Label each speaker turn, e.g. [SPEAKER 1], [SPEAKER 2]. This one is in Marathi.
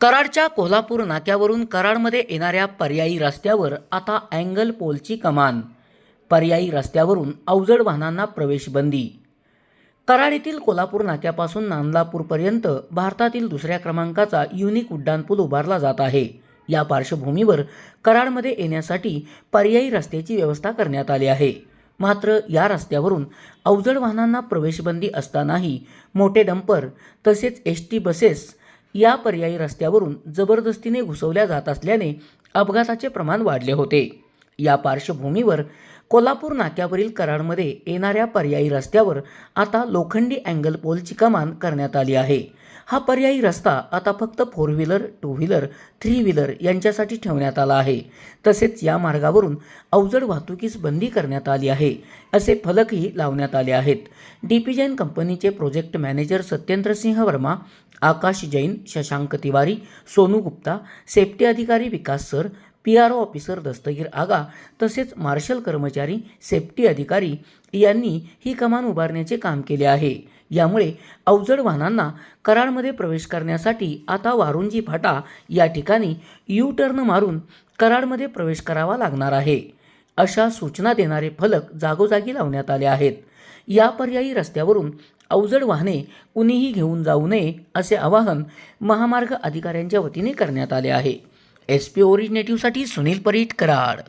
[SPEAKER 1] कराडच्या कोल्हापूर नाक्यावरून कराडमध्ये येणाऱ्या पर्यायी रस्त्यावर आता अँगल पोलची कमान. पर्यायी रस्त्यावरून अवजड वाहनांना प्रवेश बंदी. कराड येथील कोल्हापूर नाक्यापासून नांदलापूरपर्यंत भारतातील दुसऱ्या क्रमांकाचा युनिक उड्डाणपूल उभारला जात आहे. या पार्श्वभूमीवर कराडमध्ये येण्यासाठी पर्यायी रस्त्याची व्यवस्था करण्यात आली आहे. मात्र या रस्त्यावरून अवजड वाहनांना प्रवेशबंदी असतानाही मोठे डंपर तसेच एस टी बसेस या पर्यायी रस्त्यावरून जबरदस्तीने घुसवल्या जात असल्याने अपघाताचे प्रमाण वाढले होते. या पार्श्वभूमीवर कोल्हापूर नाक्यावरील कराडमध्ये येणाऱ्या पर्यायी रस्त्यावर आता लोखंडी अँगल पोलची कमान करण्यात आली आहे. हा पर्यायी रस्ता आता फक्त four wheeler two wheeler three wheeler यांच्यासाठी ठेवण्यात आला आहे. तसेच या मार्गावरून अवजड वाहतुकीस बंदी करण्यात आली आहे असे फलकही लावण्यात आले आहेत. डी पी जैन कंपनीचे project manager Satyendra Singh Verma Akash Jain Shashank Tiwari Sonu Gupta safety अधिकारी Vikas sir P R O officer Dastagir Aga तसेच मार्शल कर्मचारी सेफ्टी अधिकारी यांनी ही कमान उभारण्याचे काम केले आहे. यामुळे अवजड वाहनांना कराडमध्ये प्रवेश करण्यासाठी आता वारुंजी फाटा या ठिकाणी यू टर्न मारून कराडमध्ये प्रवेश करावा लागणार आहे. अशा सूचना देणारे फलक जागोजागी लावण्यात आले आहेत. या पर्यायी रस्त्यावरून अवजड वाहने कुणीही घेऊन जाऊ नये असे आवाहन महामार्ग अधिकाऱ्यांच्या वतीने करण्यात आले आहे. एस पी ओरिजिनेटिव्हसाठी सुनील परीट कराड.